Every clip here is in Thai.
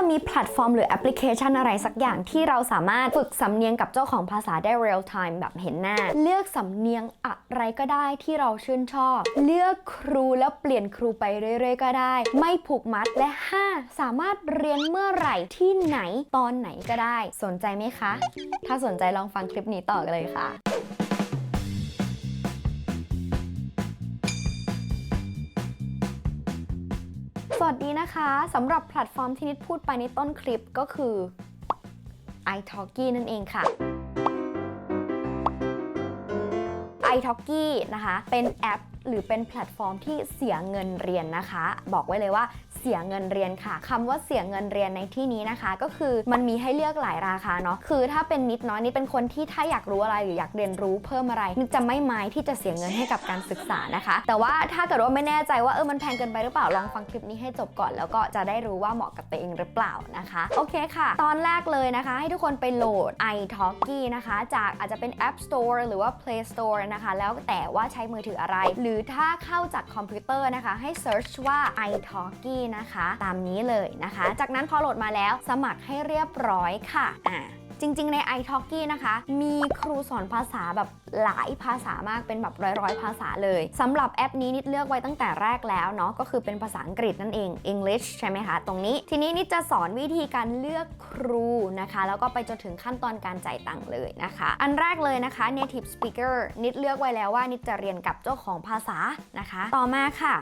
จะมีแพลตฟอร์มหรือแอปพลิเคชันอะไรสักอย่างที่เราสามารถฝึกสำเนียงกับเจ้าของภาษาได้ real time แบบเห็นหน้า เลือกสำเนียงอะไรก็ได้ที่เราชื่นชอบ เลือกครูแล้วเปลี่ยนครูไปเรื่อยๆ ก็ได้ ไม่ผูกมัดและ 5 สามารถเรียนเมื่อไหร่ที่ไหนตอนไหนก็ได้ สนใจไหมคะ ถ้าสนใจลองฟังคลิปนี้ต่อกันเลยค่ะ สวัสดีนะคะสำหรับแพลตฟอร์มที่นิดพูดไปในต้นคลิปก็คือ iTalki นั่นเองค่ะ iTalki นะคะ เป็นแอปหรือเป็นแพลตฟอร์มที่เสียเงินเรียนนะคะ บอกไว้เลยว่า เสียเงินเรียนค่ะคำว่าเสียเงินเรียนในที่นี้นะคะ ก็คือมันมีให้เลือกหลายราคาเนาะคือถ้าเป็นนิดน้อยนิดเป็นคนที่ถ้าอยากรู้อะไรหรืออยากเรียนรู้เพิ่มอะไรนิดจะไม่ไม้ที่จะเสียเงินให้กับการศึกษานะคะ แต่ว่าถ้าเกิดว่าไม่แน่ใจว่าเออมันแพงเกินไปหรือเปล่าลองฟังคลิปนี้ให้จบก่อนแล้วก็จะได้รู้ว่าเหมาะกับตัวเองหรือเปล่านะคะ โอเคค่ะ ตอนแรกเลยนะคะ ให้ทุกคนไปโหลด iTalki นะคะ จากอาจจะเป็น App Store หรือว่า Play Store นะคะ แล้วแต่ว่าใช้มือถืออะไร หรือถ้าเข้าจากคอมพิวเตอร์นะคะ ให้ search ว่า iTalki นะคะ ตามนี้เลยนะคะ จากนั้นพอโหลดมาแล้วสมัครให้เรียบร้อยค่ะอ่าจริงๆ ใน iTalki นะคะ มีครูสอนภาษาแบบหลายภาษามากเป็นแบบร้อยๆ ภาษาเลยสำหรับแอปนี้นิดเลือกไว้ตั้งแต่แรกแล้วเนาะก็คือเป็นภาษาอังกฤษนั่นเอง English ใช่ไหมคะ ตรงนี้ ทีนี้นิดจะสอนวิธีการเลือกครูนะคะ แล้วก็ไปจนถึงขั้นตอนการจ่ายตังค์เลยนะคะ อันแรกเลยนะคะ native speaker นิดเลือกไว้แล้วว่านิดจะเรียนกับเจ้าของภาษานะคะ ต่อมาค่ะ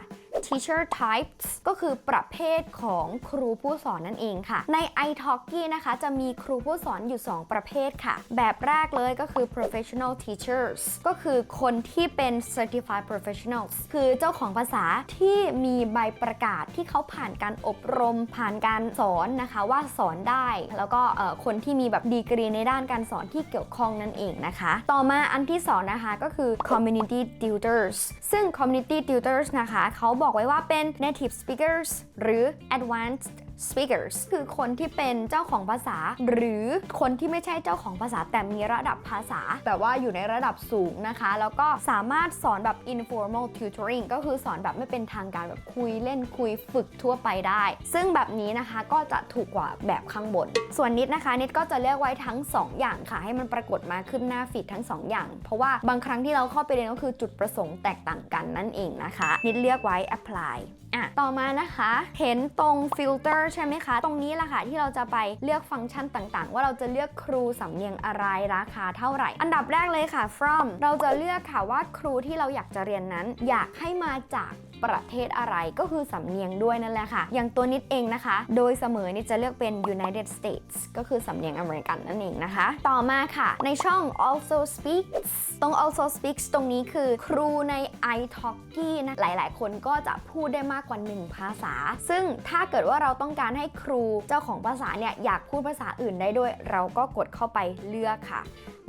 teacher types ก็คือประเภทของครูผู้สอนนั่นเองค่ะ ใน iTalki นะคะจะมีครูผู้สอนอยู่ 2 ประเภทค่ะ แบบแรกเลยก็คือ professional teachers ก็คือคนที่เป็น certified professionals คือเจ้าของภาษาที่มีใบประกาศที่เขาผ่านการอบรม ผ่านการสอนนะคะว่าสอนได้ แล้วก็คนที่มีแบบดีกรีในด้านการสอนที่เกี่ยวข้องนั่นเองนะคะ ต่อมาอันที่สองนะคะก็คือ community tutors ซึ่ง community tutors นะคะเขาบอกบอกไว้ว่าเป็น native speakers หรือ advanced speakers คือคนที่เป็นเจ้าของภาษา หรือคนที่ไม่ใช่เจ้าของภาษาแต่มีระดับภาษา แบบว่าอยู่ในระดับสูงนะคะ แล้วก็สามารถสอนแบบ informal tutoring ก็คือสอนแบบไม่เป็นทางการแบบคุยเล่นคุยฝึกทั่วไปได้ ซึ่งแบบนี้นะคะก็จะถูกกว่าแบบข้างบน ส่วนนิดนะคะนิดก็จะเลือกไว้ทั้ง 2 อย่างค่ะ ให้มันปรากฏมาขึ้นหน้าฟีดทั้ง 2 อย่าง เพราะว่าบางครั้งที่เราเข้าไปเรียนก็คือจุดประสงค์แตกต่างกันนั่นเองนะคะ นิดเลือกไว้ apply อะต่อมานะคะ เห็นตรงฟิลเตอร์ใช่ไหมคะ ตรงนี้แหละค่ะที่เราจะไปเลือกฟังก์ชันต่างๆ ว่าเราจะเลือกครูสำเนียงอะไรราคาเท่าไหร่ อันดับแรกเลยค่ะ from เราจะเลือกค่ะว่าครูที่เราอยากจะเรียนนั้น อยากให้มาจาก ประเทศอะไรก็คือสำเนียงด้วยนั่นแหละค่ะ อย่างตัวนิดเองนะคะ โดยเสมอนิดจะเลือกเป็น United States ก็คือสำเนียงอเมริกันนั่นเองนะคะ ต่อมาค่ะ ในช่อง also speaks ตรง also speaks ตรงนี้คือครูใน iTalki นะ หลายๆ คนก็จะพูดได้มากกว่า 1 ภาษา ซึ่งถ้าเกิดว่าเราต้องการให้ครูเจ้าของภาษาเนี่ย อยากพูดภาษาอื่นได้ด้วย เราก็กดเข้าไปเลือกค่ะ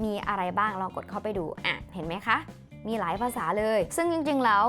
มีอะไรบ้างลองกดเข้าไปดู อะ เห็นไหมคะ มีหลายภาษาเลย ซึ่งจริงๆแล้ว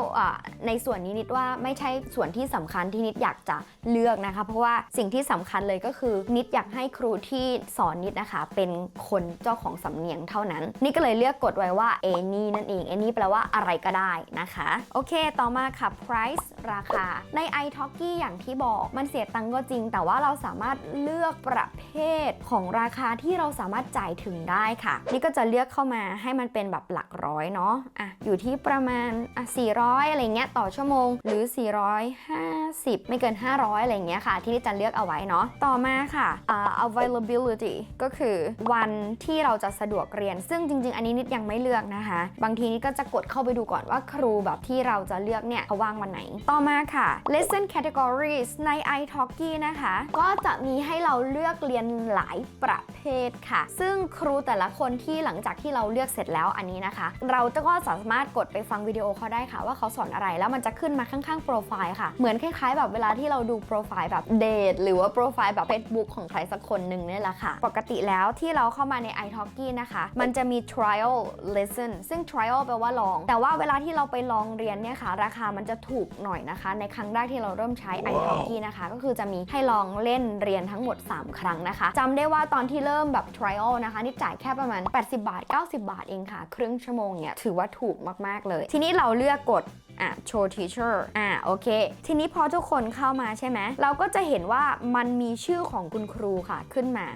ในส่วนนี้นิดว่าไม่ใช่ส่วนที่สำคัญที่นิดอยากจะเลือกนะคะ เพราะว่าสิ่งที่สำคัญเลยก็คือนิดอยากให้ครูที่สอนนิดนะคะ เป็นคนเจ้าของสำเนียงเท่านั้น นี่ก็เลยเลือกกดไว้ว่า any นั่นเอง any แปลว่าอะไรก็ได้นะคะ โอเค ต่อมาค่ะ price ราคา ใน iTalki อย่างที่บอกมันเสียตังค์ก็จริง แต่ว่าเราสามารถเลือกประเภทของราคาที่เราสามารถจ่ายถึงได้ค่ะ นี่ก็จะเลือกเข้ามาให้มันเป็นแบบหลักร้อยเนาะอะอยู่ที่ประมาณอะ400 อะไรเงี้ยต่อชั่วโมง หรือ 450 ไม่เกิน 500 อะไรเงี้ยค่ะ ที่จะเลือกเอาไว้เนาะต่อมาค่ะอ่า availability ก็คือวันที่เราจะสะดวกเรียน ซึ่งจริง ๆ อันนี้นิดยังไม่เลือกนะคะ บางทีนิดก็จะกดเข้าไปดูก่อนว่าครูแบบที่เราจะเลือกเนี่ยเขาว่างวันไหน ต่อมาค่ะ lesson categories ใน iTalki นะคะ ก็จะมีให้เราเลือกเรียนหลายประเภทค่ะ ซึ่งครูแต่ละคนที่หลังจากที่เราเลือกเสร็จแล้วอันนี้นะคะ เราจะก็สามารถกดไปฟังวิดีโอเขาได้ค่ะว่าเขาสอนอะไรแล้วมันจะขึ้นมาข้างๆโปรไฟล์ค่ะ เหมือนคล้ายๆ แบบเวลาที่เราดูโปรไฟล์แบบเดทหรือว่าโปรไฟล์แบบ Facebook ของใครสักคนหนึ่งเนี่ยแหละค่ะ ปกติแล้วที่เราเข้ามาใน iTalki นะคะ มันจะมี trial lesson ซึ่ง trial แปลว่าลอง แต่ว่าเวลาที่เราไปลองเรียนเนี่ยค่ะ ราคามันจะถูกหน่อยนะคะ ในครั้งแรกที่เราเริ่มใช้ iTalki นะคะ ก็คือจะมีให้ลองเล่นเรียนทั้งหมด 3 ครั้งนะคะจำได้ว่าตอนที่เริ่มแบบ trial นะคะนี่จ่ายแค่ประมาณ 80 บาท 90 บาทเองค่ะ ครึ่งชั่วโมงเนี่ยถือว่าถูถูกมาก ๆ เลย ทีนี้เราเลือกกดอะ show teacher อะโอเค ทีนี้พอทุกคนเข้ามาใช่ไหม เราก็จะเห็นว่ามันมีชื่อของคุณครูค่ะขึ้นมา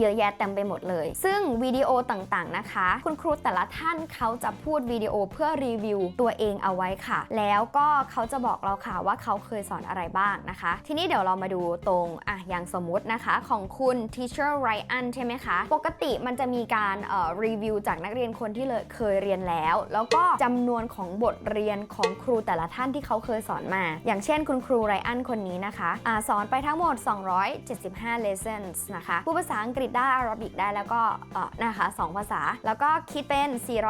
เยอะแยะเต็มไปหมดเลย ซึ่งวิดีโอต่างๆนะคะ คุณครูแต่ละท่านเขาจะพูดวิดีโอเพื่อรีวิวตัวเองเอาไว้ค่ะ แล้วก็เขาจะบอกเราค่ะว่าเขาเคยสอนอะไรบ้างนะคะ ทีนี้เดี๋ยวเรามาดูตรงอะอย่างสมมุตินะคะของคุณ teacher Ryan ใช่ไหมคะ ปกติมันจะมีการเอ่อรีวิวจากนักเรียนคนที่เลยเคยเรียนแล้ว แล้วก็จำนวนของบทเรียนของครูแต่ละท่านที่เขาเคยสอนมา อย่างเช่นคุณครูไรอันคนนี้นะคะอะสอนไปทั้งหมด 275 lessons นะคะพูดภาษาอังกฤษได้อารับิกได้แล้วก็นะคะ2ภาษา แล้วก็คิดเป็น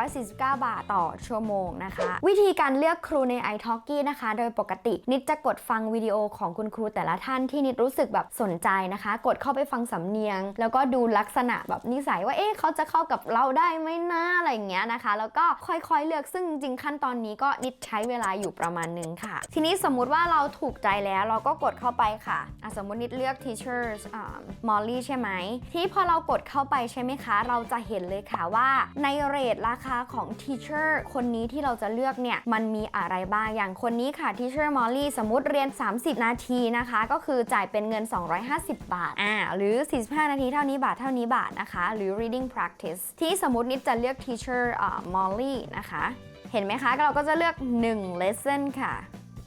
449 บาทต่อชั่วโมงนะคะ วิธีการเลือกครูใน iTalki นะคะ โดยปกตินิดจะกดฟังวิดีโอของคุณครูแต่ละท่านที่นิดรู้สึกแบบสนใจนะคะ กดเข้าไปฟังสำเนียง แล้วก็ดูลักษณะแบบนิสัยว่าเอ๊ะเขาจะเข้ากับเราได้ไหมนะอะไรอย่างเงี้ยนะคะ แล้วก็ค่อยๆเลือกซึ่งจริงขั้นตอนนี้ก็นิดใช้เวลาอยู่ประมาณนึงค่ะ ทีนี้สมมุติว่าเราถูกใจแล้วเราก็กดเข้าไปค่ะะสมมุตินิดเลือก teachers อ่ามอลลี่ใช่ไหมทีพอเรากดเข้าไปใช่ไหมคะ เราจะเห็นเลยค่ะว่าในเรทราคาของ teacher คนนี้ที่เราจะเลือกเนี่ย มันมีอะไรบ้าง อย่างคนนี้ค่ะ teacher Molly สมมติเรียน 30 นาทีนะคะ ก็คือจ่ายเป็นเงิน 250 บาท อ่า หรือ 45 นาทีเท่านี้บาทเท่านี้บาทนะคะ หรือ reading practice ที่สมมตินิดจะเลือก teacher อ่า Molly นะคะ เห็นไหมคะ เราก็จะเลือก 1 lesson ค่ะ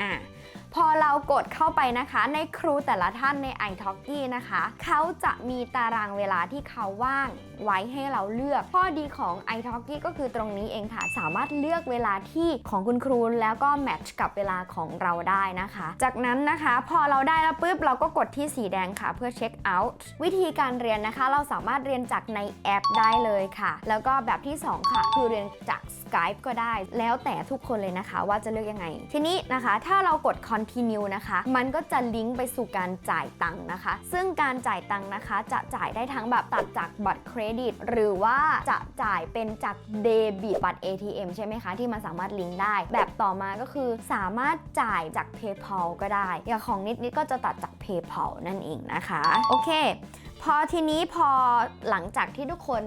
อะ พอเรากดเข้าไปนะคะในครูแต่ละท่านใน iTalki นะคะ เขาจะมีตารางเวลาที่เขาว่างไว้ให้เราเลือก ข้อดีของ iTalki ก็คือตรงนี้เองค่ะ สามารถเลือกเวลาที่ของคุณครูแล้วก็แมทช์กับเวลาของเราได้นะคะ จากนั้นนะคะพอเราได้แล้วปุ๊บเราก็กดที่สีแดงค่ะ เพื่อเช็คเอาท์วิธีการเรียนนะคะ เราสามารถเรียนจากในแอปได้เลยค่ะ แล้วก็แบบที่ 2 ค่ะ คือเรียนจาก Skype ก็ได้ แล้วแต่ทุกคนเลยนะคะ ว่าจะเลือกยังไง ทีนี้นะคะ ถ้าเรากดอนทีนิวนะคะ มันก็จะลิงก์ไปสู่การจ่ายตังค์นะคะ ซึ่งการจ่ายตังค์นะคะ จะจ่ายได้ทั้งแบบตัดจากบัตรเครดิต หรือว่าจะจ่ายเป็นจากเดบิตบัตร ATM ใช่ไหมคะ ที่มันสามารถลิงก์ได้ แบบต่อมาก็คือสามารถจ่ายจาก PayPal ก็ได้ อย่างของนิดนิดก็จะตัดจาก PayPal นั่นเองนะคะ โอเค พอทีนี้พอหลังจากที่ทุกคน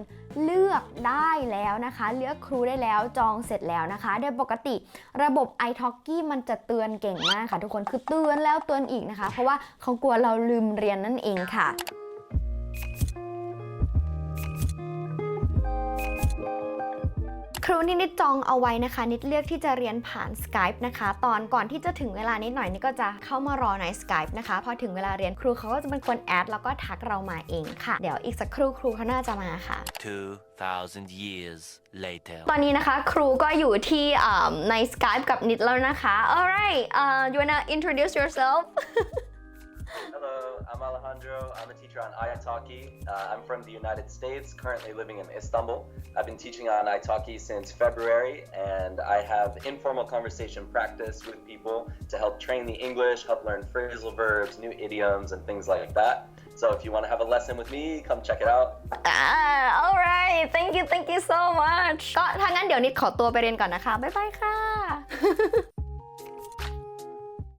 เลือกได้แล้วนะคะ เลือกครูได้แล้วจองเสร็จแล้วนะคะ โดยปกติระบบ iTalki มันจะเตือนเก่งมากค่ะ ทุกคนคือเตือนแล้วเตือนอีกนะคะ เพราะว่าเขากลัวเราลืมเรียนนั่นเองค่ะ ครูนี่นิดจองเอาไว้นะคะ นิดเลือกที่จะเรียนผ่าน Skype นะคะ ตอนก่อนที่จะถึงเวลานิดหน่อยนี่ก็จะเข้ามารอใน Skype นะคะพอถึงเวลาเรียนครูเขาก็จะเป็นคนแอดแล้วก็ทักเรามาเองค่ะ เดี๋ยวอีกสักครู่ครูเขาน่าจะมาค่ะ 2,000 years later. ตอนนี้นะคะครูก็อยู่ที่อ่าใน Skype กับนิดแล้วนะคะ alright uh, you wanna introduce yourself Hello, I'm Alejandro. I'm a teacher on italki. Uh, I'm from the United States, currently living in Istanbul. I've been teaching on italki since February, and I have informal conversation practice with people to help train the English, help learn phrasal verbs, new idioms, and things like that. So if you want to have a lesson with me, come check it out. อ่า alright thank you thank you so much ก็ถ้างั้นเดี๋ยวนิดขอตัวไปเรียนก่อนนะคะ บ๊ายบายค่ะ